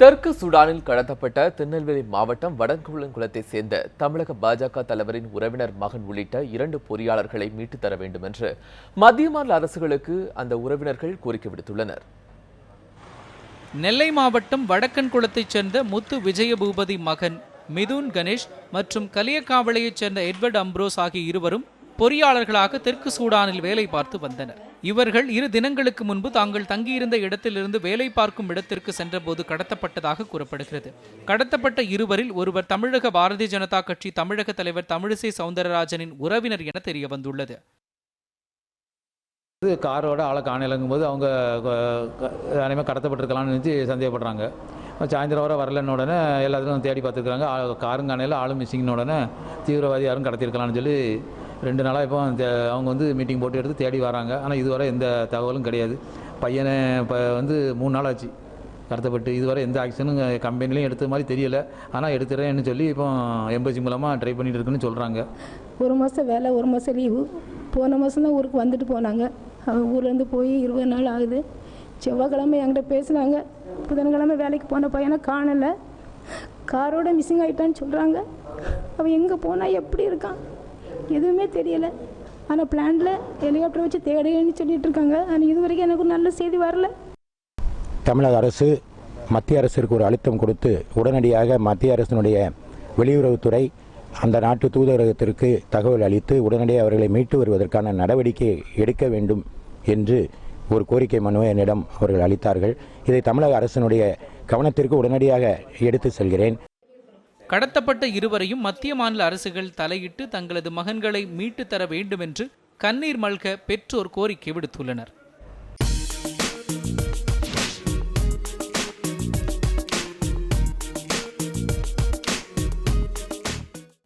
தெற்கு சூடானில் கடத்தப்பட்ட திருநெல்வேலி மாவட்டம் வடங்குளங்குளத்தை சேர்ந்த தமிழக பாஜக தலைவரின் உறவினர் மகன் உள்ளிட்ட இரண்டு பொறியாளர்களை மீட்டுத் தர வேண்டும் என்று மத்திய மாநில அரசுகளுக்கு அந்த உறவினர்கள் கோரிக்கை விடுத்துள்ளனர். நெல்லை மாவட்டம் வடக்கன்குளத்தைச் சேர்ந்த முத்து விஜயபூபதி மகன் மிதுன் கணேஷ் மற்றும் கலியக்காவளையைச் சேர்ந்த எட்வர்ட் அம்ப்ரோஸ் ஆகிய இருவரும் பொறியாளர்களாக தெற்கு சூடானில் வேலை பார்த்து வந்தனர். இவர்கள் இரு தினங்களுக்கு முன்பு தாங்கள் தங்கியிருந்த இடத்திலிருந்து வேலை பார்க்கும் இடத்திற்கு சென்றபோது கடத்தப்பட்டதாக கூறப்படுகிறது. கடத்தப்பட்ட இருவரில் ஒருவர் தமிழக பாரதிய ஜனதா கட்சி தமிழக தலைவர் தமிழிசை சவுந்தரராஜனின் உறவினர் என தெரிய வந்துள்ளது இது காரோட ஆளை காணலங்கும் போது அவங்க அனைவரும் கடத்தப்பட்டிருக்கலாம்னு நினச்சி சந்தேகப்படுறாங்க. சாயந்தரம் வர வரலன்னு உடனே எல்லாத்துக்கும் தேடி பார்த்துருக்காங்க ஆ- காரும் காணையில் ஆளும் மிஸ்ஸிங்னு உடனே தீவிரவாதி யாரும் கடத்திருக்கலாம்னு சொல்லி ரெண்டு நாளாக இப்போ அவங்க வந்து மீட்டிங் போட்டு எடுத்து தேடி வராங்க. ஆனால் இதுவரை எந்த தகவலும் கிடையாது. பையனை இப்போ வந்து மூணு நாள் ஆச்சு. கடத்தப்பட்டு இதுவரை எந்த ஆக்ஷனும் கம்பெனிலையும் எடுத்த மாதிரி தெரியல. ஆனால் எடுத்துறேன்னு சொல்லி இப்போ எம்பசி மூலமாக ட்ரை பண்ணிட்டு இருக்குன்னு சொல்கிறாங்க ஒரு மாதம் வேலை ஒரு மாதம் லீவு போன மாதம் தான் ஊருக்கு வந்துட்டு போனாங்க. அவங்க ஊர்லேருந்து போய் இருபது நாள் ஆகுது. செவ்வாய்க்கிழமை என்கிட்ட பேசினாங்க. புதன்கிழமை வேலைக்கு போன பையனை காணலை. காரோட மிஸ்ஸிங் ஆகிட்டான்னு சொல்கிறாங்க அவன் எங்கே போனால் எப்படி இருக்கான்? எதுவுமே தெரியலை. ஆனால் பிளான்ல ஹெலிகாப்டர் வச்சு தேடுன்னு சொல்லிட்டு இருக்காங்க. ஆனால் இது வரைக்கும் எனக்கு ஒரு நல்ல செய்தி வரல. தமிழக அரசு மத்திய அரசிற்கு ஒரு அழுத்தம் கொடுத்து உடனடியாக மத்திய அரசினுடைய வெளியுறவுத்துறை அந்த நாட்டு தூதரகத்திற்கு தகவல் அளித்து உடனடியாக அவர்களை மீட்டு வருவதற்கான நடவடிக்கை எடுக்க வேண்டும் என்று ஒரு கோரிக்கை மனுவை என்னிடம் அவர்கள் அளித்தார்கள். இதை தமிழக அரசினுடைய கவனத்திற்கு உடனடியாக எடுத்து செல்கிறேன். கடத்தப்பட்ட இருவரையும் மத்திய மாநில அரசுகள் தலையிட்டு தங்களது மகன்களை மீட்டுத்தர வேண்டும் என்று கண்ணீர் மல்க பெற்றோர் கோரிக்கை விடுத்துள்ளனர்.